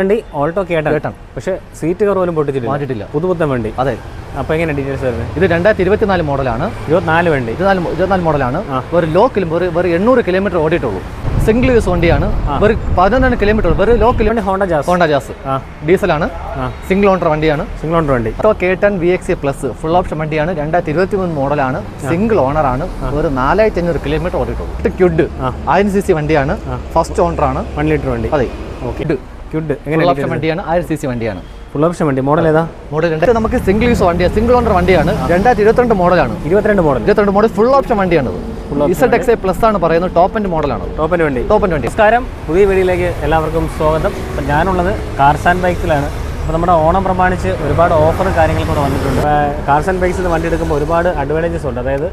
വണ്ടി ഓൾട്ടോ കേട്ടാണ് പക്ഷേ സീറ്റ് കവർ പോലും പൊട്ടിച്ചിട്ടില്ല. മാറ്റിട്ടില്ല പുതുപുത്തൻ വണ്ടി. അതെ. അപ്പൊ എങ്ങനെ ഡീറ്റെയിൽസ് വരുന്നത് ഇത് രണ്ടായിരത്തി ഇരുപത്തിനാല് മോഡലാണ്. ഇരുപത്തിനാല് വണ്ടി. ഇരുപത്തിനാല് ഇരുപത്തിനാല് മോഡലാണ്. ഒരു ലോ കിലോ ഒരു വെറും എണ്ണൂറ് കിലോമീറ്റർ ഓടിയിട്ടുള്ളൂ. സിംഗിൾ യൂസ് വണ്ടിയാണ്. വെറും പതിനൊന്നാണ് കിലോമീറ്റർ വെറും ലോ കിലോ വണ്ടി ഹോണ്ട ജാസ് ഹോണ്ട ജാസ് ഡീസലാണ് സിംഗിൾ ഓണർ വണ്ടിയാണ്. സിംഗിൾ ഓണർ വണ്ടി. Alto K ten V X plus full option വണ്ടിയാണ്. രണ്ടായിരത്തി ഇരുപത്തി മൂന്ന് മോഡലാണ് സിംഗിൾ ഓണർ ആണ്. ഒരു നാലായിരത്തി അഞ്ഞൂറ് കിലോമീറ്റർ ഓടിയിട്ടുള്ളൂ. ക്യുഡ് ആയിരം സി സി വണ്ടിയാണ്. ഫസ്റ്റ് ഓണർ ആണ്. വൺ ലിറ്റർ വണ്ടി. അതെ. ഓക്കെ ഓപ്ഷൻ വണ്ടിയാണ് ആയിരം സി സി വണ്ടിയാണ്. ഫുൾ ഓപ്ഷൻ വണ്ടി. മോഡൽ ഏതാ? മോഡൽ രണ്ട്. നമുക്ക് സിംഗിൾ യൂസ് വണ്ടിയാണ് സിംഗിൾ ഓണർ വണ്ടിയാണ്. രണ്ടായിരത്തി ഇരുപത്തിരണ്ട് മോഡലാണ്. ഇരുപത്തിരണ്ട് മോഡൽ. ഇരുപത്തിരണ്ട് മോഡൽ ഫുൾ ഓപ്ഷൻ വണ്ടിയാണ് ഇസഡ് എക്സ് പ്ലസ് ആണ് പറയുന്നത്. ടോപ്പ് എൻഡ് മോഡലാണ് ടോപ്പ് ആൻഡ് വണ്ടി. ടോപ്പ് എൻഡ് വണ്ടി. നമസ്കാരം. പുതിയ വീഡിയോയിലേക്ക് എല്ലാവർക്കും സ്വാഗതം. അപ്പം ഞാനുള്ളത് കാർസ് ആൻഡ് ബൈക്സിലാണ് അപ്പോൾ നമ്മുടെ ഓണം പ്രമാണിച്ച് ഒരുപാട് ഓഫർ കാര്യങ്ങൾ കൂടെ വന്നിട്ടുണ്ട്. കാർസ് ആൻഡ് ബൈക്സിൽ വണ്ടി എടുക്കുമ്പോൾ ഒരുപാട് അഡ്വാന്റേജസ് ഉണ്ട്. അതായത്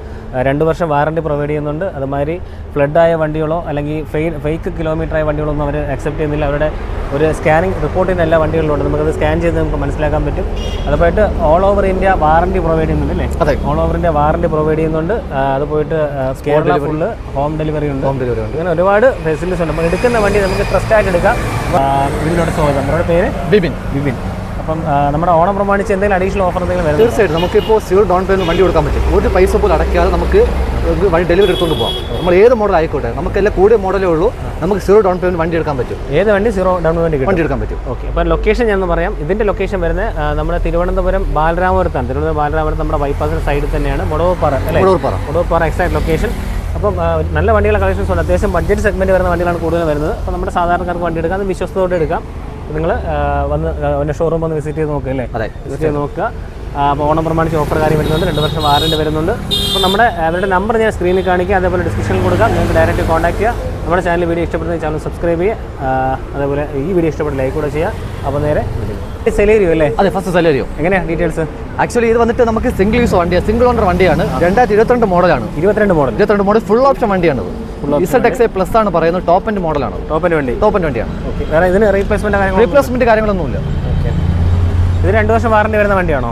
രണ്ട് വർഷം വാറണ്ടി പ്രൊവൈഡ് ചെയ്യുന്നുണ്ട്. അതുമാതിരി ഫ്ലഡ് ആയ വണ്ടികളോ അല്ലെങ്കിൽ ഫെയ് ഫേക്ക് കിലോമീറ്റർ ആയ വണ്ടികളോ ഒന്നും അവർ അക്സെപ്റ്റ് ചെയ്യുന്നില്ല. അവരുടെ ഒരു സ്കാനിങ് റിപ്പോർട്ടിന്റെ എല്ലാ വണ്ടികളിലുണ്ട്. നമുക്കത് സ്കാൻ ചെയ്ത് നമുക്ക് മനസ്സിലാക്കാൻ പറ്റും. അതുപോയിട്ട് all over India warranty provide ചെയ്യുന്നുണ്ട് അല്ലേ? അതെ. All over India warranty provide ചെയ്യുന്നുണ്ട്. അത് പോയിട്ട് കേരള ഫുള്ള് ഹോം ഡെലിവറി ഉണ്ട്. ഹോം ഡെലിവറി ഉണ്ട്. അങ്ങനെ ഒരുപാട് ഫെസിലിറ്റീസ് ഉണ്ട്. അപ്പോൾ എടുക്കുന്ന വണ്ടി നമുക്ക് ട്രസ്റ്റ് ആയിട്ട് എടുക്കാം. ഇതിനോട് സ്വാഗതം. നമ്മുടെ പേര്? ബിബിൻ. വിപിൻ അപ്പം നമ്മുടെ ഓണം പ്രമാണിച്ച് എന്തെങ്കിലും അഡീഷണൽ ഓഫർ എന്തെങ്കിലും വരും തീർച്ചയായിട്ടും. നമുക്കിപ്പോൾ സീറോ ഡൗൺ പേയ്മെന്റ് വണ്ടി കൊടുക്കാൻ പറ്റും. ഒരു പൈസ പോലും അടയ്ക്കാതെ നമുക്ക് വണ്ടി ഡെലിവറി എടുത്തുകൊണ്ട് പോകാം നമ്മൾ ഏത് മോഡൽ ആയിക്കോട്ടെ നമുക്കെല്ലാം കൂടിയ മോഡലേ ഉള്ളൂ. നമുക്ക് സീറോ ഡൗൺ പേയ്മെന്റ് വണ്ടി എടുക്കാൻ പറ്റും. ഏത് വണ്ടി സീറോ ഡൗൺ പേയ്മെന്റ് വണ്ടി എടുക്കാൻ പറ്റും. ഓക്കെ അപ്പോൾ ലൊക്കേഷൻ ഞാൻ പറയാം. ഇതിന്റെ ലൊക്കേഷൻ വരുന്നത് നമ്മുടെ തിരുവനന്തപുരം ബാലരാമപുരത്താണ്. തിരുവനന്തപുരം ബാലരാമപുരത്ത് നമ്മുടെ ബൈപ്പാസിന്റെ സൈഡിൽ തന്നെയാണ്. മുടവപ്പാറ അല്ലേ? മുടവപ്പാറ. മുടവപ്പാറ എക്സാക്ട് ലൊക്കേഷൻ അപ്പം നല്ല വണ്ടികളുടെ കളക്ഷൻസ് ഉണ്ട്. അത്യാവശ്യം ബഡ്ജറ്റ് സെഗ്മെന്റ് വരുന്ന വണ്ടികളാണ് കൂടുതൽ വരുന്നത്. അപ്പോൾ നമ്മുടെ സാധാരണക്കാർക്ക് വണ്ടി എടുക്കാം. അത് വിശ്വസ്തയോടെ എടുക്കാം. നിങ്ങൾ വന്ന് അവന്റെ ഷോറൂം വന്ന് വിസിറ്റ് ചെയ്ത് നോക്കുക അല്ലേ? അതെ വിസിറ്റ് ചെയ്ത് നോക്കുക. അപ്പോൾ ഓണം പ്രമാണിച്ച് ഓഫർ കാര്യം വരുന്നുണ്ട് രണ്ട് വർഷം വാറണ്ടി വരുന്നുണ്ട്. അപ്പോൾ നമ്മുടെ അവരുടെ നമ്പർ ഞാൻ സ്ക്രീനിൽ കാണിക്കുക അതേപോലെ ഡിസ്ക്രിപ്ഷനിൽ കൊടുക്കാം. നിങ്ങൾക്ക് ഡയറക്റ്റ് കോൺടാക്ട് ചെയ്യുക നമ്മുടെ ചാനൽ വീഡിയോ ഇഷ്ടപ്പെടുന്ന ചാനൽ സബ്സ്ക്രൈബ് ചെയ്യുക. അതേപോലെ ഈ വീഡിയോ ഇഷ്ടപ്പെട്ട ലൈക്ക് കൂടെ ചെയ്യുക. അപ്പോൾ നേരെ സെലേരിയോ അല്ലേ? അതെ ഫസ്റ്റ് സലരിയോ എങ്ങനെയാണ് ഡീറ്റെയിൽസ് ആക്ച്വലി ഇത് വന്നിട്ട് നമുക്ക് സിംഗിൾ യൂസ് വണ്ടിയാണ് സിംഗിൾ ഓണർ വണ്ടിയാണ്. രണ്ടായിരത്തി ഇരുപത്തിരണ്ട് മോഡലാണ് ഇരുപത്തിരണ്ട് മോഡൽ ഇരുപത്തിരണ്ട് മോഡൽ ഫുൾ ഓപ്ഷൻ വണ്ടിയാണ് ഇസഡ് എക്സ് പ്ലസ് ആണ് പറയുന്നത്. ടോപ്പ് എൻഡ് മോഡലാണ് ടോപ്പ് ആൻഡ് വണ്ടി. ടോപ്പ് എൻഡ് വണ്ടിയാണ്. ഇതിന് റീപ്ലേസ്മെന്റ് റീപ്ലേസ്മെന്റ് കാര്യങ്ങളൊന്നുമില്ല. ഓക്കെ ഇത് രണ്ട് വർഷം വാറണ്ടി വരുന്ന വണ്ടിയാണോ?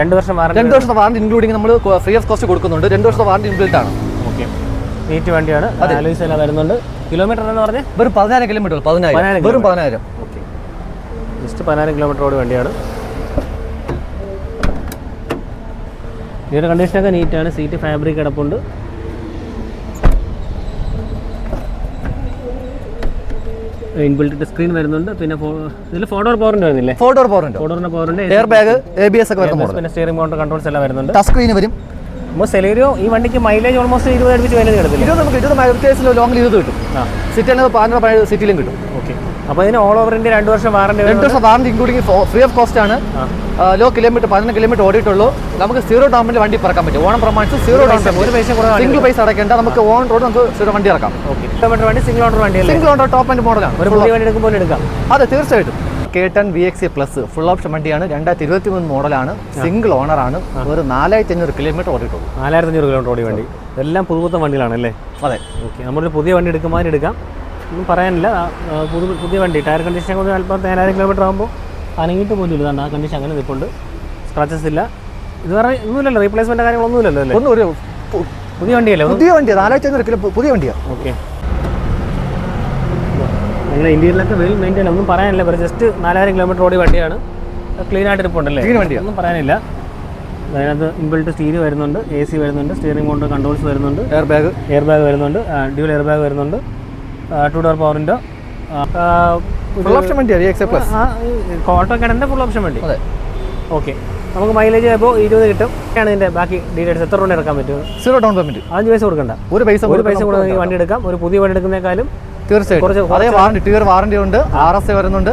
രണ്ട് വർഷം വാറണ്ടി രണ്ട് വർഷത്തെ വാറണ്ടി ഇൻക്ലൂഡിങ് നമ്മൾ ഫ്രീ ഓഫ് കോസ്റ്റ് കൊടുക്കുന്നുണ്ട്. രണ്ട് വർഷത്തെ വാറണ്ടി ഇൻക്ലൂഡ് ആണ്. ഓക്കെ നീറ്റ് വണ്ടിയാണ്. വരുന്നുണ്ട്. കിലോമീറ്റർ എന്ന് പറഞ്ഞ്? വെറും പതിനായിരം കിലോമീറ്റർ പതിനായിരം. പതിനായിരം വെറും പതിനായിരം. ഓക്കെ ജസ്റ്റ് പതിനായിരം കിലോമീറ്റർ ഓടി വണ്ടിയാണ് ഇതിന്റെ കണ്ടീഷനൊക്കെ നീറ്റാണ് സീറ്റ് ഫാബ്രിക് കിടപ്പുണ്ട്. ഇൻബിൽറ്റ് സ്ക്രീൻ വരുന്നുണ്ട്. പിന്നെ ഇതിൽ ഫോർ ഡോർ വരുന്നില്ലേ? ഫോർ ഡോർ ഉണ്ട് four air bag A B S ഒക്കെ പിന്നെ സ്റ്റിയറിംഗ് കൗണ്ടർ കൺട്രോൾസ് എല്ലാം വരുന്നുണ്ട്. ടച്ച് സ്ക്രീൻ വരും. അപ്പോൾ സെലേരിയോ ഈ വണ്ടിക്ക് മൈലേജ് ഓൾമോസ്റ്റ് ഇരുപത് അടുപ്പിച്ച് മൈലേജ് കിടത്തില്ല ഇരുപത് നമുക്ക് ഇരുപത് കേസിൽ ലോങ്ങിൽ ഇരുപത് കിട്ടും. ആ. സിറ്റി ആണെങ്കിൽ പാനൽ പഴയ സിറ്റിയിലും കിട്ടും. ഓക്കെ അപ്പോൾ ഇതിന് ഓൾ ഓവർ ഇന്ത്യ രണ്ട് വർഷം വാറണ്ടി രണ്ട് വർഷം warranty including free of cost ആണ്. ലോ കിലോമീറ്റർ പതിനൊന്ന് കിലോമീറ്റർ ഓടിയിട്ടുള്ളൂ. നമുക്ക് സീറോ ഡൗണിൽ വണ്ടി പറക്കാൻ പറ്റും. ഓണം പ്രമാണിച്ച് സീറോ ഡൗൺ ഒരു പൈസ സിംഗിൾ പൈസ അടക്കേണ്ട നമുക്ക് ഓൺ റോഡ് നമുക്ക് സീറോ വണ്ടി ഇറക്കാം. ഓക്കെ കിലോമീറ്റർ വണ്ടി സിംഗിൾ ഓണർ വണ്ടി സിംഗിൾ ഓൺ ടോപ്പ് ആൻഡ് മോഡലാണ് ഒരു വണ്ടി എടുക്കുമ്പോൾ എടുക്കാം. അതെ തീർച്ചയായിട്ടും. K ten V X plus full option വണ്ടിയാണ്. രണ്ടായിരത്തി ഇരുപത്തി മൂന്ന് മോഡലാണ് സിംഗിൾ ഓണറാണ്. ഒരു നാലായിരത്തി അഞ്ഞൂറ് കിലോമീറ്റർ ഓടിയിട്ടുള്ളൂ. നാലായിരത്തി അഞ്ഞൂറ് കിലോമീറ്റർ ഓടി വണ്ടി. ഇതെല്ലാം പുതുപുത്തൻ വണ്ടികളാണ് അല്ലേ അതെ. ഓക്കെ. നമ്മളൊരു പുതിയ വണ്ടി എടുക്കുമ്പോൾ എടുക്കാം. ഒന്നും പറയാനില്ല. പുതു പുതിയ വണ്ടി. ടയർ കണ്ടീഷൻ കൊണ്ട് അല്പം നാലായിരം കിലോമീറ്റർ ആകുമ്പോൾ അനങ്ങിയിട്ട് പോലും ഇല്ല. ആ കണ്ടീഷൻ അങ്ങനെ നിൽപ്പുണ്ട്. സ്ക്രാച്ചസ് ഇല്ല. ഇത് പറഞ്ഞാൽ ഒന്നുമില്ലല്ലോ. റീപ്ലേസ്മെന്റ് കാര്യങ്ങളൊന്നുമില്ലല്ലോ അല്ലേ? ഒന്നും ഒരു പുതിയ വണ്ടിയല്ലേ? പുതിയ വണ്ടിയാണ് നാലായിരത്തി അഞ്ഞൂറ് കിലോ പുതിയ വണ്ടിയാണ് ഓക്കെ. നിങ്ങളുടെ ഇന്ത്യയിലൊക്കെ വെൽ മെയിന്റെയിൻ ഒന്നും പറയാനില്ല. പക്ഷേ ജസ്റ്റ് നാലായിരം കിലോമീറ്റർ ഓടി വണ്ടിയാണ്. ക്ലീൻ ആയിട്ട് ഇരിപ്പുണ്ടല്ലേ. ഒന്നും പറയാനില്ല. അതിനകത്ത് ഇൻബിൾട്ട് സ്റ്റീരി വരുന്നുണ്ട്. എ സി വരുന്നുണ്ട്. സ്റ്റിയറിംഗ് കൊണ്ട് കൺട്രോൾസ് വരുന്നുണ്ട്. എയർ ബാഗ് എയർ ബാഗ് വരുന്നുണ്ട്. ഡ്യൂൽ എയർ ബാഗ് വരുന്നുണ്ട് ടു ഡോർ പവറിന്റെ ഫുൾ ഓപ്ഷൻ വണ്ടി ഓട്ടോ കേടന്റെ ഫുൾ ഓപ്ഷൻ വണ്ടി. അതെ. ഓക്കെ നമുക്ക് മൈലേജ് ഇപ്പോൾ ഇരുപത് കിട്ടും. ആണ് ഇതിന്റെ ബാക്കി ഡീറ്റെയിൽസ് എത്ര രൂപ ഇറക്കാൻ പറ്റും? സീറോ ഡൗൺ പേയ്മെന്റ് അഞ്ച് പൈസ കൊടുക്കണ്ട. ഒരു പൈസ ഒരു പൈസ കൂടെ വണ്ടി എടുക്കാം. ഒരു പുതിയ വണ്ടി എടുക്കുന്നേക്കാളും തീർച്ചയായിട്ടും. അതേ വാറണ്ടി ടിയർ വാറണ്ടി ഉണ്ട് ആർ എസ് എ വരുന്നുണ്ട്.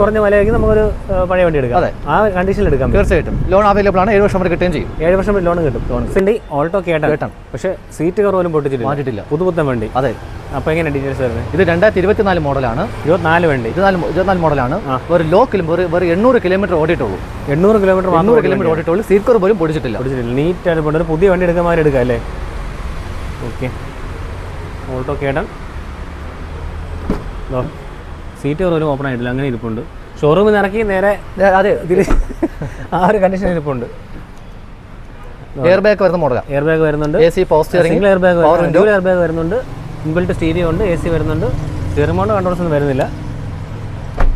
കുറഞ്ഞ വിലയ്ക്ക് നമുക്കൊരു പഴയ വണ്ടി എടുക്കാം. അതെ. ആ കണ്ടീഷനിൽ എടുക്കാം തീർച്ചയായിട്ടും. ലോൺ അവൈലബിൾ ആണ്. ഏഴ് വർഷം വരെ കിട്ടുകയും ചെയ്യും. ഏഴ് വർഷം ലോൺ കിട്ടും. വണ്ടി ഓൾട്ടോ കേട്ടൻ കേട്ടൻ. പക്ഷേ സീറ്റ് കവർ പോലും മാറ്റിയിട്ടില്ല പുതുപുത്തൻ വണ്ടി. അതെ. അപ്പോൾ എങ്ങനെ ഡീറ്റെയിൽസ് വരുന്നത് ഇത് രണ്ടായിരത്തി ഇരുപത്തിനാല് മോഡലാണ്. ഇരുപത്തിനാല് വണ്ടി. ഇരുപത്തിനാല് ഇരുപത്തിനാല് മോഡലാണ്. ഒരു ലോ കിലോമീറ്റർ ഒരു വെറും എണ്ണൂറ് കിലോമീറ്റർ ഓടിയിട്ടുള്ളൂ. എണ്ണൂറ് കിലോമീറ്റർ എണ്ണൂറ് കിലോമീറ്റർ ഓടിയിട്ടുള്ളൂ. സീറ്റ് കവർ പോലും പൊടിച്ചിട്ടില്ല. പൊടിച്ചിട്ടില്ല. നീറ്റ് ആയിട്ട് ഒരു പുതിയ വണ്ടി എടുക്കാൻ മാറി എടുക്കാം അല്ലേ? Okay Alto K ten. Seat പോലും ഓപ്പൺ ആയിട്ടില്ല അങ്ങനെ ഇരിപ്പുണ്ട്. ഷോറൂമിൽ നിന്ന് ഇറക്കി നേരെ അതെ ആ ഒരു കണ്ടീഷൻ ഇരിപ്പുണ്ട്. എയർ ബാഗ് വരുന്ന മോഡൽ എയർ ബാഗ് വരുന്നുണ്ട്. A C power steering air bag dual air bag വരുന്നുണ്ട്. ഇൻബിൽറ്റ് സ്റ്റീരിയോ ഉണ്ട് എ സി വരുന്നുണ്ട്. സ്റ്റിയറിംഗ് കൺട്രോൾസ് ഒന്നും വരുന്നില്ല.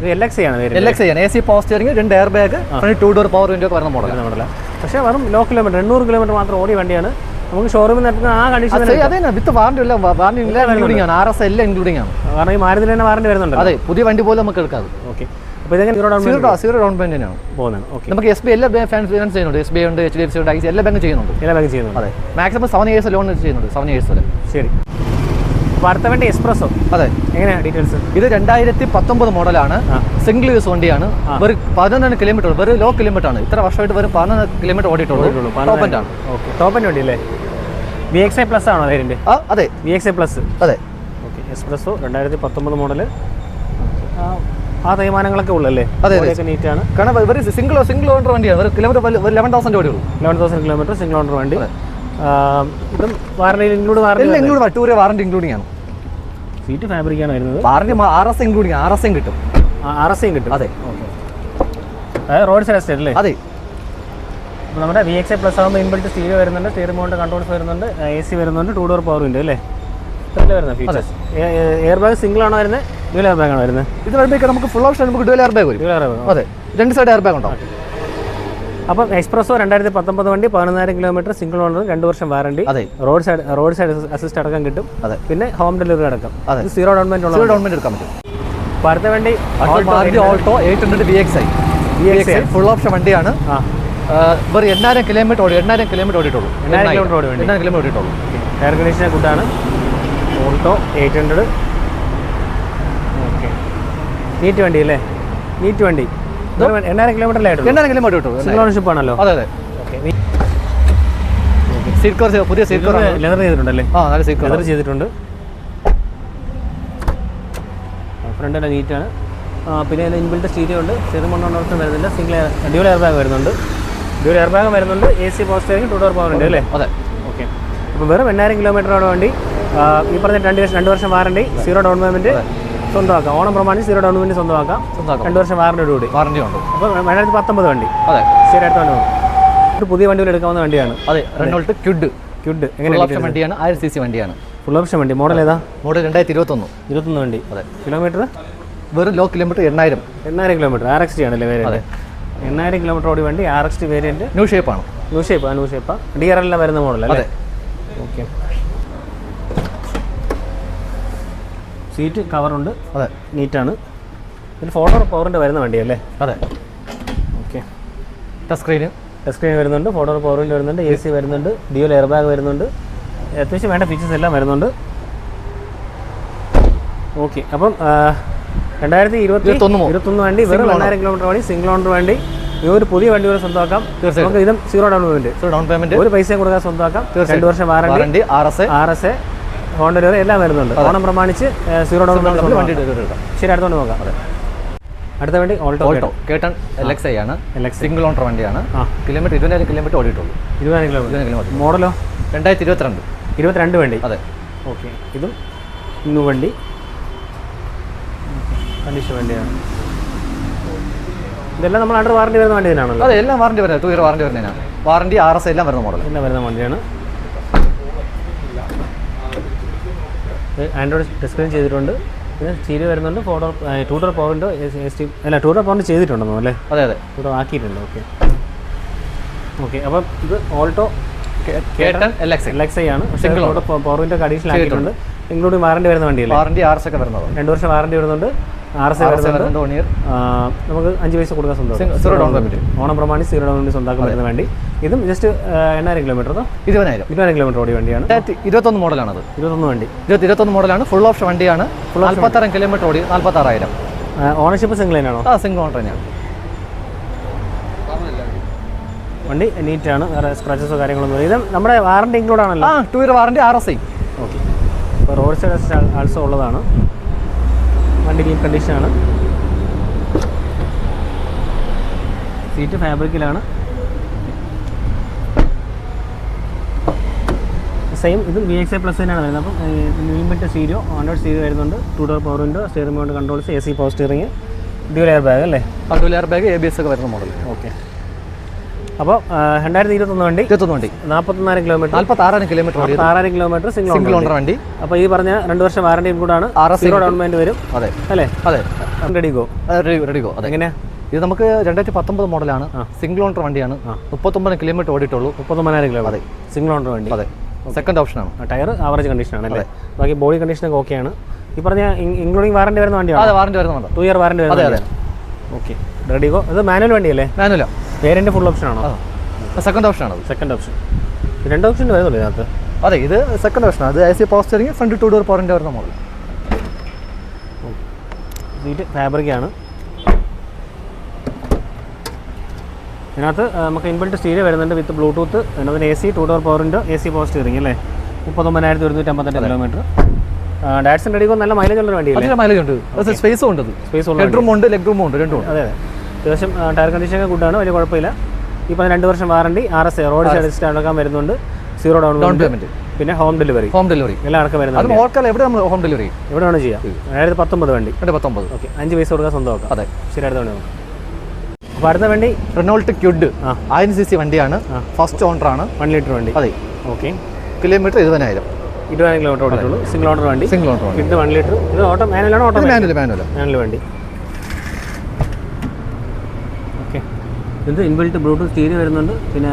ഇത് എൽ എക്സ് ആണ് എൽ എക്സ് ചെയ്യാൻ എ സി പവർ സ്റ്റിയറിംഗ് രണ്ട് air bag two door power window വരുന്ന മോഡലാണ് മോഡല പക്ഷേ വെറും ലോ കിലോമീറ്റർ എണ്ണൂറ് കിലോമീറ്റർ മാത്രം ഓടിയ വണ്ടിയാണ്. നമുക്ക് ഷോറൂമിൽ നിന്ന് ആ കണ്ടീഷൻ അതെ വിത്ത് വാറണ്ടി ഇല്ല വാറണ്ടി ഇല്ല ഇൻക്ലൂഡിംഗ് ആണ് ആർ എസ് എല്ലാം ഇൻക്ലൂഡിംഗ് ആണ്. കാരണം ഈ മാരുതി തന്നെ വാറണ്ടി വരുന്നുണ്ട് അതെ പുതിയ വണ്ടി പോലും നമുക്ക് എടുക്കാം ഓക്കെ സീറോ ഡൗൺ സീറോ ആണ് പോകുന്നത്? നമുക്ക് എസ് ബി എല്ലാ ഫിനാൻസ് ഫിനാൻസ് ചെയ്യുന്നുണ്ട്. എസ് ബി ഉണ്ട് എച്ച് ഡി എഫ് സി ഉണ്ട് എല്ലാ ബാങ്കും ചെയ്യുന്നുണ്ട്. എല്ലാ ബാങ്കും ചെയ്യുന്നുണ്ട്. അതെ. മാക്സിമം സെവൻ ഇയേഴ്സ് ലോൺ ചെയ്യുന്നുണ്ട് സെവൻ ഇയേഴ്സ് വരെ. ശരി. അടുത്ത വണ്ടി എക്സ്പ്രസ്സോ അതെ. എങ്ങനെയാണ് ഡീറ്റെയിൽസ് ഇത് രണ്ടായിരത്തി പത്തൊമ്പത് മോഡലാണ് സിംഗിൾ യൂസ് വണ്ടിയാണ്. വെറും പതിനൊന്ന് കിലോമീറ്റർ വെറും ലോ കിലോമീറ്റർ ആണ്. ഇത്ര വർഷമായിട്ട് വെറും പതിനൊന്ന് കിലോമീറ്റർ ഓടിയിട്ടുള്ളൂ. ടോപ്പ് ആണ്. ഓക്കെ ടോപ്പിന്റെ വണ്ടി അല്ലേ? വി എക്സ് ഐ പ്ലസ് ആണോ അതിന്റെ? ആ അതെ. വി എക്സ് ഐ പ്ലസ് അതെ. ഓക്കെ എക്സ്പ്രസ്സോ രണ്ടായിരത്തി പത്തൊമ്പത് മോഡൽ ആ തേയ്മാനങ്ങളൊക്കെ ഉള്ളല്ലേ? അതെ, നീറ്റ് ആണ്. കാരണം വെറും സിംഗിൾ സിംഗിൾ ഓണർ വണ്ടിയാണ്. Kilometre eleven thousand ഓടിയുള്ളൂ eleven thousand kilometre single owner വണ്ടി. ഇതും വാറണ്ടി ഇൻക്ലൂഡ് വാറണ്ടി ഇൻക്ലൂഡ് ടൂർ വാറണ്ടി ഇൻക്ലൂഡിംഗ് ആണ്. സീറ്റ് ഫാബ്രിക്കാണ് വരുന്നത്. Warranty R S including R S കിട്ടും. ആർ എസ് കിട്ടും. അതെ. റോഡ് സൈഡ് അല്ലേ? അതെ. അപ്പോൾ നമ്മുടെ വി എക്സ് എ പ്ലസ് ആകുമ്പോൾ ഇൻബിൾട്ട് സ്റ്റീരിയോ വരുന്നുണ്ട് സ്റ്റീറിംഗ് മൗണ്ട് കൺട്രോൾസ് വരുന്നുണ്ട് എ സി വരുന്നുണ്ട് ടൂ ഡോർ പവർ ഉണ്ട് അല്ലേ? ഇത്രയല്ലേ വരുന്ന ഫീച്ചേഴ്സ് എയർ ബാഗ് സിംഗിൾ ആണോ വരുന്നത് ഡ്യൂൽ എയർ ബാഗ് ആണോ വരുന്നത് ഇത് വരുമ്പോഴേക്കും നമുക്ക് ഫുൾ ഓപ്ഷൻ നമുക്ക് ഡ്യൂൽ എയർ ബാഗ് വരും. ഡ്യൂൽ എയർ ബാഗ് അതെ. രണ്ട് സൈഡ് എയർ ബാഗ് ഉണ്ടോ അപ്പം എക്സ്പ്രസോ രണ്ടായിരത്തി പത്തൊമ്പത് വണ്ടി പതിനൊന്നായിരം കിലോമീറ്റർ സിംഗിൾ ഓണർ രണ്ട് വർഷം വാറണ്ടി അതെ. Road side road side assist അടക്കം കിട്ടും. അതെ. പിന്നെ ഹോം ഡെലിവറി അടക്കം. അതെ. സീറോ ഡൗൺമെന്റ് ഉള്ള സീറോ ഡൗൺമെന്റ് എടുക്കാൻ പറ്റും. അടുത്ത വണ്ടി Alto eight hundred B X I B X I full option വണ്ടിയാണ്. വെറും എണ്ണായിരം കിലോമീറ്റർ ഓടി എണ്ണായിരം കിലോമീറ്റർ ഓടിയിട്ടുള്ളൂ. എണ്ണായിരം കിലോമീറ്റർ ഓടി എണ്ണായിരം കിലോമീറ്റർ ഓടിയിട്ടുള്ളൂ. എയർ കണ്ടീഷനെ കൂട്ടാണ്. Alto eight hundred. Okay. Neat വണ്ടി അല്ലേ? നീറ്റ് വണ്ടി. എണ്ണായിരം കിലോമീറ്ററിലായിട്ട് എണ്ണായിരം കിലോമീറ്റർ സിംഗിൾ ഓണർഷിപ്പ് ആണല്ലോ. അതെ അതെ. ഓക്കെ. സീറ്റ് കവർ പുതിയ സീറ്റ് കവർ ലെതർ ചെയ്തിട്ടുണ്ടല്ലേ? ആ നല്ല സീറ്റ് ലെതർ ചെയ്തിട്ടുണ്ട്. ഫ്രണ്ട് നീറ്റാണ് പിന്നെ ഇൻബിൽറ്റ് സ്റ്റീരിയോ ഉണ്ട്. ചെറു മണ്ണോടൊപ്പം വരുന്നില്ല. സിംഗിൾ അടിപൊളി എയർ ബാഗ് വരുന്നുണ്ട്. ഡ്യൂൽ എയർ ബാഗ് വരുന്നുണ്ട്. A C power steering two door power ഉണ്ട് അല്ലേ? അതെ. ഓക്കെ അപ്പോൾ വെറും എണ്ണായിരം കിലോമീറ്ററോട് വേണ്ടി. ഈ പറഞ്ഞ രണ്ട് വർഷം രണ്ട് വർഷം വാറണ്ടി സീറോ ഡൗൺ പേയ്മെന്റ് സ്വന്തമാക്കാം. ഓണം പ്രമാണിച്ച് സീറോ ഡൗൺ പേയ്മെന്റ് സ്വന്തമാക്കാം. രണ്ട് വർഷം വാറണ്ടിയോട് കൂടി വാറണ്ടി ഉണ്ട്. അപ്പോൾ രണ്ടായിരത്തി പത്തൊമ്പത് വണ്ടി. അതെ. സീറോ അടുത്ത വണ്ടി. ഒരു പുതിയ വണ്ടികൾ എടുക്കാവുന്ന വണ്ടിയാണ്. അതെ റെനോൾട്ട് ക്യുഡ് ക്യുഡ് എങ്ങനെ വണ്ടിയാണ് ആയിരം സി സി വണ്ടിയാണ്. ഫുൾ ഓപ്ഷൻ വണ്ടി. മോഡൽ ഏതാ? മോഡൽ രണ്ടായിരത്തി ഇരുപത്തൊന്ന് ഇരുപത്തൊന്ന് വണ്ടി. അതെ. കിലോമീറ്റർ വെറും ലോ കിലോമീറ്റർ എണ്ണായിരം. എണ്ണായിരം കിലോമീറ്റർ ആർ എക്സ് ടി ആണല്ലേ വേരിയന്റ് എണ്ണായിരം കിലോമീറ്റർ ഓടി വണ്ടി ആർ എക്സ് ടി ആണ്. ന്യൂ ഷേപ്പാണ് ന്യൂ ഷേപ്പാ ന്യൂ ഷേപ്പ് ഡി ആർ എല്ലാം വരുന്ന മോഡൽ അല്ലേ? അതെ. ഓക്കെ സീറ്റ് കവറുണ്ട് അതെ. നീറ്റാണ് ഇതിൽ ഫോട്ടോ പവറിന്റെ വരുന്ന വണ്ടിയല്ലേ? അതെ. Okay touch screen touch screen വരുന്നുണ്ട്. ഫോട്ടോ പവറിന്റെ വരുന്നുണ്ട്. എ സി വരുന്നുണ്ട്. ഡിയോൽ എയർ ബാഗ് വരുന്നുണ്ട്. അത്യാവശ്യം വേണ്ട ഫീച്ചേഴ്സ് എല്ലാം വരുന്നുണ്ട്. ഓക്കെ അപ്പം രണ്ടായിരത്തി ഇരുപത്തി ഇരുപത്തൊന്ന് വണ്ടി വെറും രണ്ടായിരം കിലോമീറ്റർ വണ്ടി സിംഗിൾ ഓണർ വണ്ടി. ഈ ഒരു പുതിയ വണ്ടി വരെ സ്വന്തമാക്കാം. തീർച്ചയായും. നമുക്ക് ഇതും zero down payment zero down payment ഒരു പൈസയും കൊടുക്കാൻ സ്വന്തമാക്കാം. രണ്ട് വർഷം warranty R S R S A home delivery എല്ലാം വരുന്നുണ്ട്. ഓണം പ്രമാണിച്ച് സീറോ ഡൗൺ പേയ്മെന്റ് വണ്ടി. ശരി അടുത്തോണ്ട് നോക്കാം. അടുത്ത വണ്ടി Alto Alto K ten L X I ആണ്. എലക്സ് സിംഗിൾ ഓണർ വണ്ടിയാണ്. കിലോമീറ്റർ ഇരുപതിനായിരം കിലോമീറ്റർ ഓടിയിട്ടുള്ളൂ. ഇരുപതിനായിരം കിലോമീറ്റർ ഇരുപതിനായിരം കിലോമീറ്റർ മോഡലോ രണ്ടായിരത്തി ഇരുപത്തിരണ്ട് ഇരുപത്തിരണ്ട് വണ്ടി. അതെ. ഓക്കെ ഇതും ഇന്നു വണ്ടി. കണ്ടീഷൻ വണ്ടിയാണ്. ഇതെല്ലാം നമ്മൾ അണ്ടർ വാറണ്ടി വരുന്ന വണ്ടി തന്നെയാണല്ലോ. അതെ എല്ലാം വാറണ്ടി വരുന്നത്. ടു ഇയർ വാറണ്ടി വരുന്നതിനാണ് വാറണ്ടി ആർ എസ് എല്ലാം വരുന്ന മോഡൽ എല്ലാം വരുന്ന വണ്ടിയാണ്. ആൻഡ്രോയിഡ് ഡിസ്പ്ലേ ചെയ്തിട്ടുണ്ട്. പിന്നെ സ്റ്റീരിയോ വരുന്നുണ്ട്. ഫോട്ടോ ടൂ ഡോർ പവറിന്റെ എസ് ടി അല്ല ടൂ ഡോർ പവറിന്റെ ചെയ്തിട്ടുണ്ടെന്നോ അല്ലേ? അതെ അതെ. ടൂ ഡോർ ആക്കിയിട്ടുണ്ട്. ഓക്കെ ഓക്കെ അപ്പം ഇത് ഓൾട്ടോ ആണ്. പക്ഷേ പവറിന്റെ അഡീഷണൽ ആക്കിയിട്ടുണ്ട്. ഇൻക്ലൂഡിംഗ് വാറണ്ടി വരുന്ന വണ്ടിയല്ലേ? വാറണ്ടി ആർ എസ് ഒക്കെ വരുന്നത്. രണ്ട് വർഷം വാറണ്ടി വരുന്നുണ്ട്. നമുക്ക് അഞ്ച് പൈസ കൊടുക്കാൻ സ്വന്തം ഓണം. പ്രമാണിച്ച് സീറോ ഡൗൺ സ്വന്തമാക്കാൻ പറ്റുന്ന വേണ്ടി. ഇതും ജസ്റ്റ് എണ്ണായിരം കിലോമീറ്റർ ഇരുപതിനായിരം. ഇരുപതിനായിരം കിലോമീറ്റർ ഓടിയ വണ്ടിയാണ്. ഇരുപത്തൊന്ന് മോഡലാണത്. ഇരുപത്തൊന്ന് വണ്ടി. ഇരുപത്തി ഇരുപത്തൊന്ന് മോഡലാണ്. ഫുൾ ഓപ്ഷൻ വണ്ടിയാണ്. നാൽപ്പത്താറായിരം കിലോമീറ്റർ ഓടി നാൽപ്പത്താറായിരം ഓണർഷിപ്പ് സിംഗിൾ തന്നെയാണോ ആ സിംഗിൾ ഓണർ തന്നെയാണ്. വണ്ടി നീറ്റാണ് വേറെ സ്ക്രാച്ചസോ കാര്യങ്ങളൊന്നും. ഇത് നമ്മുടെ വാറണ്ടി ഇൻക്ലൂഡ് ആണല്ലോ. ആ two year warranty R S I okay road side also ഉള്ളതാണ്. വണ്ടി കണ്ടീഷനാണ് സീറ്റ് ഫാബ്രിക്കിലാണ് സെയിം ഇതും വി എക്സ് എ പ്ലസ് തന്നെയാണ് വരുന്നത്. അപ്പം മീൻപെട്ട് സീരിയോ ഹൺഡ്രഡ് സീരിയോ വരുന്നുണ്ട്. Two door power window steering controls A C power steering dual air bag അല്ലേ? Dual air bag A B S ഒക്കെ വരുന്ന മോഡൽ ഓക്കെ അപ്പോൾ രണ്ടായിരത്തി ഇരുപത്തൊന്ന് വണ്ടി ഇരുപത്തൊന്ന് വണ്ടി. നാൽപ്പത്തൊന്നായിരം കിലോമീറ്റർ നാൽപ്പത്തി ആറായിരം കിലോമീറ്റർ ആറായിരം കിലോമീറ്റർ സിംഗിൾ സിംഗിൾ ഓണർ വണ്ടി. അപ്പോൾ ഈ പറഞ്ഞ രണ്ട് വർഷം വാറണ്ടിയും കൂടാണ്. സീറോ ഡൗൺ പേയ്മെന്റ് വരും. അതെ. അല്ലേ? അതെ. Ready go ready ready go അതെ. എങ്ങനെയാ? ഇത് നമുക്ക് രണ്ടായിരത്തി പത്തൊമ്പത് മോഡലാണ് സിംഗിൾ ഓണർ വണ്ടിയാണ്. മുപ്പത്തൊമ്പത് കിലോമീറ്റർ ഓടിയിട്ടുള്ളൂ. മുപ്പത്തൊമ്പതിനായിരം കിലോമീറ്റർ അതെ. സിംഗിൾ ഓണർ വണ്ടി. അതെ. സെക്കൻഡ് ഓപ്ഷനാണ് ടയർ ആവറേജ് കണ്ടീഷനാണ് അല്ലേ? ബാക്കി ബോഡി കണ്ടീഷനൊക്കെ ഓക്കെയാണ് ഈ പറഞ്ഞ ഇൻക്ലൂഡിംഗ് വാറണ്ടി വരുന്ന വണ്ടിയാണ്? അതെ വാറണ്ടി വരുന്നുണ്ട് ടു ഇയർ വാറണ്ടി വരുന്നത് അതെ. അതെ. ഓക്കെ റെഡി ഗോ ഇത് മാനുവൽ വണ്ടിയല്ലേ? മാനുവല വേരിയന്റ് ഫുൾ ഓപ്ഷൻ ആണോ? സെക്കൻഡ് ഓപ്ഷൻ ആണോ സെക്കൻഡ് ഓപ്ഷൻ രണ്ട് ഓപ്ഷൻ വരുന്നുള്ളൂ ഇതിനകത്ത്? അതെ ഇത് സെക്കൻഡ് ഓപ്ഷൻ അത് I C power steering front two door പോറിന്റെ വരുന്ന മോഡൽ സീറ്റ് ഫാബ്രിക് ആണ്. ഇതിനകത്ത് നമുക്ക് ഇൻബിൽറ്റ് സ്റ്റീരിയോ വരുന്നുണ്ട് വിത്ത് ബ്ലൂടൂത്ത് അതിനകത്ത് എ സി ടു ഡോർ പവറിന്റെ എ സി പോസ്റ്റ് ഇറങ്ങി അല്ലേ? മുപ്പത്തൊമ്പതിനായിരത്തി ഒരുന്നൂറ്റി അമ്പത്തെട്ട് കിലോമീറ്റർ ഡാറ്റ്സൺ അടിക്കുമ്പോൾ നല്ല മൈലേജ് ഉള്ള വണ്ടി മൈലേജ് ഉണ്ട്. സ്പേസ് ഉണ്ട്. സ്പേസ് ഉണ്ട് ലെഗ് റൂമും ഉണ്ട് രണ്ടും ഉണ്ട്. അതെ അതെ. അത്യാവശ്യം ടയർ കണ്ടീഷൻ ഒക്കെ ഗുഡാണ് വലിയ കുഴപ്പമില്ല. ഇപ്പം രണ്ട് വർഷം warranty R S road side സ്റ്റാൻഡൊക്കെ വരുന്നുണ്ട്. സീറോ ഡൗൺ പേയ്മെന്റ് പിന്നെ ഹോം ഡെലിവറി ഹോം ഡെലിവറി എല്ലാം അടക്കം വരുന്നത് ഓർക്കാൽ എവിടെ നമ്മൾ ഹോം ഡെലിവറി എവിടെ വേണം ചെയ്യാം രണ്ടായിരത്തി പത്തൊമ്പത് വണ്ടി. രണ്ട് പത്തൊമ്പത്. ഓക്കെ അഞ്ച് പൈസ കൊടുക്കാൻ സ്വന്തമാക്കാം. അതെ. ശരി അടുത്ത വണ്ടി നോക്കാം അപ്പോൾ അടുത്ത വണ്ടി? Renault Kwid. ആയിരം സി സി വണ്ടിയാണ് ഫസ്റ്റ് ഓണർ ആണ്. വൺ ലിറ്റർ വണ്ടി. അതെ. ഓക്കെ. കിലോമീറ്റർ ഇരുപതിനായിരം. ഇരുപതിനായിരം കിലോമീറ്റർ ഓടിയിട്ടുള്ളൂ. സിംഗിൾ ഓണർ വണ്ടി. സിംഗിൾ ഓണർ വണ്ടി. ഇത് വൺ ലിറ്റർ ഇത് ഓട്ടോ മാനുവലാണ് ഓട്ടോ മാനുവൽ മാനുവൽ മാനുവൽ വണ്ടി ഓക്കെ ഇത് ഇൻബിൽറ്റ് ബ്ലൂടൂത്ത് സ്റ്റീരിയോ വരുന്നുണ്ട്. പിന്നെ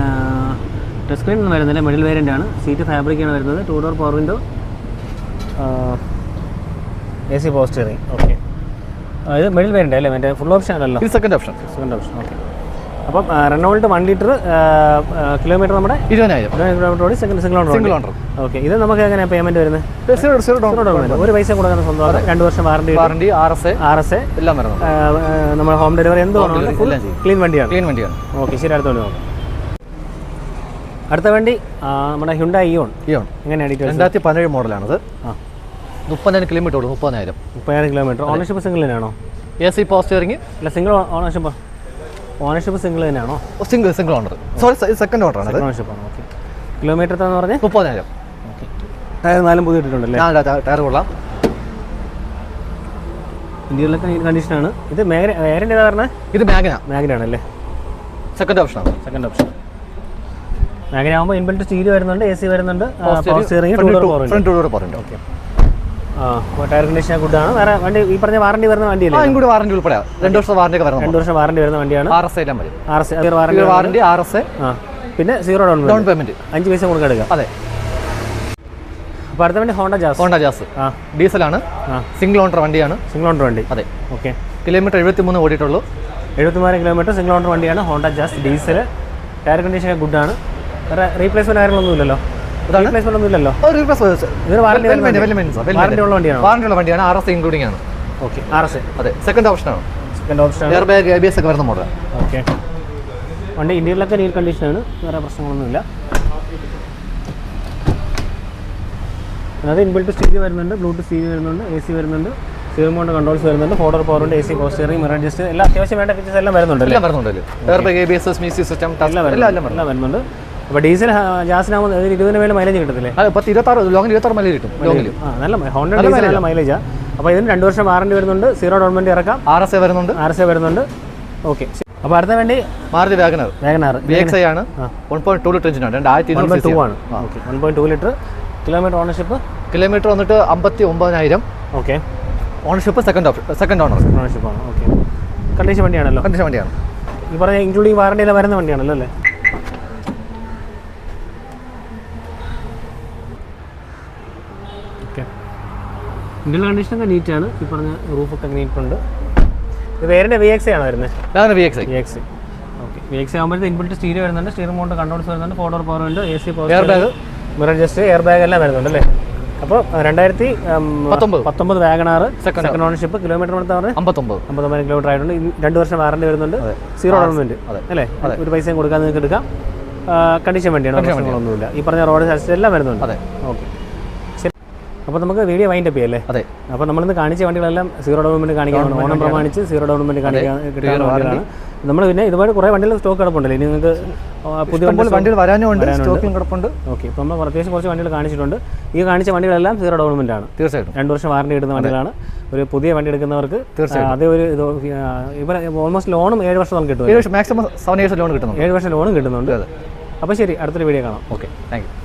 ടച്ച് സ്ക്രീൻ ഒന്നും വരുന്നില്ല. മിഡിൽ വേരിയന്റ് ആണ്. സീറ്റ് ഫാബ്രിക് ആണ് വരുന്നത്. Two door power window A C power steering okay ഇത് മിഡിൽ വേരിയന്റ് അല്ലേ? മറ്റേ ഫുൾ ഓപ്ഷൻ ആണല്ലോ. Second option second option okay അപ്പം റെനോൾട്ട് വൺ ലിറ്റർ കിലോമീറ്റർ നമ്മുടെ ഇരുപതിനായിരം. Kilometre single owner single owner okay ഇത് നമുക്ക് എങ്ങനെയാണ് പേയ്മെന്റ് വരുന്നത്? ഒരു പൈസ കൊടുക്കാൻ സ്വന്തമാണ് രണ്ട് വർഷം warranty warranty R S R S എല്ലാം നമ്മുടെ ഹോം ഡെലിവറി എന്ത്. ക്ലീൻ വണ്ടിയാണ്. ക്ലീൻ വണ്ടിയാണ്. ഓക്കെ ശരി അടുത്ത വണ്ടി നോക്കാം. അടുത്ത വണ്ടി നമ്മുടെ ഹ്യുണ്ട ഇയോൺ ഇയോൺ എങ്ങനെയാണ് ഡീറ്റെയിൽസ് രണ്ടായിരത്തി പതിനേഴ് മോഡലാണത്. ആ. മുപ്പതിനായിരം കിലോമീറ്റർ ഓടും മുപ്പതിനായിരം. മുപ്പതിനായിരം കിലോമീറ്റർ ഓണർഷിപ്പ് സിംഗിളിനാണോ എ സി പോസ്റ്റ് ഇറങ്ങി അല്ല സിംഗിൾ ഓണർഷിപ്പ് ഓണർഷിപ്പ് സിംഗിൾ തന്നെയാണോ? Single single owner sorry second owner ആണ് ഓണർഷിപ്പ് ആണ് ഓക്കെ കിലോമീറ്റർ എന്ന് പറഞ്ഞാൽ മുപ്പതിനായിരം. ഓക്കെ ടയർ നാലും പുതിയ ഇട്ടിട്ടുണ്ടല്ലേ ആ ടയർ കൊള്ളാം. ഇന്ത്യയിലൊക്കെ കണ്ടീഷനാണ് ഇത് മേഖല വേറെ ഏതാ പറഞ്ഞത് ഇത് മേഖല. മാഗ്നാണല്ലേ സെക്കൻഡ് ഓപ്ഷനാണ് സെക്കൻഡ് ഓപ്ഷൻ മാഗ്ന ആകുമ്പോൾ ഇൻബിൽറ്റ് സ്റ്റീൽ വരുന്നുണ്ട് എ സി വരുന്നുണ്ട് സ്റ്റിയറിംഗ് ഫ്രണ്ട് പോറുണ്ട് ഓക്കെ ടയർ കണ്ടീഷൻ ഗുഡാണ് വേറെ വണ്ടി ഈ പറഞ്ഞ വാറണ്ടി വരുന്ന വണ്ടിയല്ലേ ഇങ്ങോട്ട് വാറണ്ടി ഉൾപ്പെടെ. രണ്ട് വർഷം വാറണ്ടി ഒക്കെ രണ്ട് വർഷം വാറണ്ടി വരുന്ന വണ്ടിയാണ്. ആർ എസ് എല്ലാം വരും. R S warranty warranty R S പിന്നെ സീറോ ഡൗൺ ഡൗൺ പേയ്മെന്റ് അഞ്ച് പൈസ കൊടുക്കാൻ എടുക്കാം. അതെ. അപ്പോൾ അടുത്ത വണ്ടി ഹോണ്ട ജാസ് ഹോണ്ട ജാസ് ആ. ഡീസലാണ്. സിംഗിൾ ഓണർ വണ്ടിയാണ്. സിംഗിൾ ഓണർ വണ്ടി. അതെ. ഓക്കെ കിലോമീറ്റർ എഴുപത്തി മൂന്ന് ഓടിയിട്ടുള്ളൂ. എഴുപത്തിമൂന്ന് കിലോമീറ്റർ സിംഗിൾ ഓണർ വണ്ടിയാണ് Honda Jazz diesel tyre condition ഗുഡാണ് വേറെ റീപ്ലേസ്മെന്റ് കാര്യങ്ങളൊന്നും ഇല്ലല്ലോ. ഒന്നും ഇല്ലല്ലോ ഇതിന് വാറണ്ടി വാറണ്ടി ഉള്ള വണ്ടിയാണോ? ആർ എസ് ഇൻക്ലൂഡിംഗ് ആണ്. ഓക്കെ ആർ എസ് അതെ. സെക്കൻഡ് ഓപ്ഷനാണ് second option air bag A B S ഒക്കെ വരുന്ന മോഡൽ ഓക്കെ വണ്ടി ഇന്ത്യയിലൊക്കെ നീൽ കണ്ടീഷനാണ് വേറെ പ്രശ്നങ്ങളൊന്നുമില്ല. അതായത് ഇൻബിൽറ്റ് സ്റ്റീരിയോ വരുന്നുണ്ട് ബ്ലൂടൂത്ത് സ്റ്റീരിയോ വരുന്നുണ്ട് എ സി വരുന്നുണ്ട് സ്റ്റിയറിംഗ് മൗണ്ട് കൺട്രോൾസ് വരുന്നുണ്ട് four door പവറുണ്ട് A C power steering mirror adjust എല്ലാം അത്യാവശ്യം വേണ്ട ഫീച്ചേഴ്സ് എല്ലാം വരുന്നുണ്ട് എല്ലാം വരുന്നുണ്ടല്ലോ air bag A B S music system വരുന്നുണ്ട്. എല്ലാം വരുന്നുണ്ട്. അപ്പോൾ ഡീസൽ ജാസിനാകുമ്പോൾ ഒരു ഇരുപതിന് മേലെ മൈലേജ് കിട്ടത്തില്ലേ? അതെ പത്ത് ഇരുപത്താറ് ലോങ്ങിൽ ഇരുപത്താറ് മൈലേജ് കിട്ടും ലോങ്ങിൽ ആ നല്ല ഹോണ്ട ഡീസൽ നല്ല മൈലേജാണ് അപ്പോൾ ഇതിന് രണ്ട് വർഷം വാറണ്ടി വരുന്നുണ്ട്. സീറോ ഡോൺമെന്റ് ഇറക്കാം. ആർ എസ് എ വരുന്നുണ്ട്. ആർ എസ് എ വരുന്നുണ്ട്. ഓക്കെ അപ്പോൾ അടുത്ത വേണ്ടി? Maruti WagonR WagonR B X I ആണ്. വൺ പോയിന്റ് ടു ലിറ്റർ എഞ്ചിനാണ് രണ്ടായിരത്തി വൺ പോയിന്റ് ടു ആണ്. Okay one point two litre. Kilometre ownership kilometre വന്നിട്ട് അമ്പത്തി ഒമ്പതിനായിരം okay ownership second option second owner ownership ആണ്. ഓക്കെ കണ്ടീഷൻ വണ്ടിയാണല്ലോ. കണ്ടീഷൻ വണ്ടിയാണ്. ഈ പറഞ്ഞ ഇൻക്ലൂഡിങ് വാറണ്ടി എല്ലാം വരുന്ന വണ്ടിയാണല്ലോ അല്ലേ? ഇന്ത്യൻ കണ്ടീഷനൊക്കെ നീറ്റാണ് ഈ പറഞ്ഞ റൂഫൊക്കെ നീറ്റുണ്ട് ഇത് വേറെ വി എക്സ് ആണോ വരുന്നത് അതാണ് V X V X okay V X ആകുമ്പോഴത്തെ inbuilt stereo വരുന്നുണ്ട്. സ്റ്റിയറിംഗ് മൗണ്ട് കൺട്രോൾസ് വരുന്നുണ്ട്. ഫോർഡർ പവർ ഉണ്ട് A C power air bag mirror just air bag എല്ലാം വരുന്നുണ്ട് അല്ലേ? അപ്പോൾ രണ്ടായിരത്തി പത്തൊമ്പത്. Second സെക്കൻഡ് ഓണർഷിപ്പ് കിലോമീറ്റർ അമ്പത്തൊമ്പത്. അമ്പത്തൊമ്പത് കിലോമീറ്റർ ആയിട്ടുണ്ട്. രണ്ട് വർഷം വാറണ്ടി വരുന്നുണ്ട്. സീറോ ഗവൺമെന്റ് അല്ലേ? ഒരു പൈസയും കൊടുക്കാൻ നിങ്ങൾക്ക് എടുക്കാം. കണ്ടീഷൻ വണ്ടിയാണ് പ്രശ്നങ്ങളൊന്നുമില്ല. ഈ പറഞ്ഞ റോഡ് എല്ലാം വരുന്നുണ്ട്. അതെ. ഓക്കെ അപ്പോൾ നമുക്ക് വീഡിയോ വൈൻഡ് അപ്പ് ചെയ്യല്ലേ? അതെ. അപ്പോൾ നമ്മളിന്ന് കാണിച്ച വണ്ടികളെല്ലാം സീറോ ഡൗൺ പേയ്മെന്റ് കാണിക്കാൻ ഓണം പ്രമാണിച്ച് സീറോ ഡൗൺ പേയ്മെന്റ് കാണിക്കാൻ കിട്ടുന്ന വണ്ടികളാണ് നമ്മൾ പിന്നെ ഇതുപോലെ കുറേ വണ്ടികൾ സ്റ്റോക്ക് കിടപ്പുണ്ടല്ലോ? ഇനി നിങ്ങൾക്ക് പുതിയ വണ്ടികൾ വരാനും ഉണ്ട് സ്റ്റോക്കിലും കിടപ്പുണ്ട്. ഓക്കെ ഇപ്പോൾ നമ്മൾ പ്രത്യേകിച്ച് കുറച്ച് വണ്ടികൾ കാണിച്ചിട്ടുണ്ട്. ഈ കാണിച്ച വണ്ടികളെല്ലാം സീറോ ഡൗൺമെന്റ് ആണ്. തീർച്ചയായിട്ടും. രണ്ട് വർഷം വാറണ്ടി കിട്ടുന്ന വണ്ടികളാണ്. ഒരു പുതിയ വണ്ടി എടുക്കുന്നവർക്ക് തീർച്ചയായും അതേ ഒരു ഇത് ഇവർ ഓൾമോസ്റ്റ് ലോണും ഏഴ് വർഷം നമുക്ക് കിട്ടും മാക്സിമം സെവൻ ഇയേഴ്സ് ലോൺ കിട്ടുന്നു ഏഴ് വർഷം ലോണും കിട്ടുന്നുണ്ട്. അപ്പോൾ ശരി അടുത്തൊരു വീഡിയോ കാണാം. Okay thank you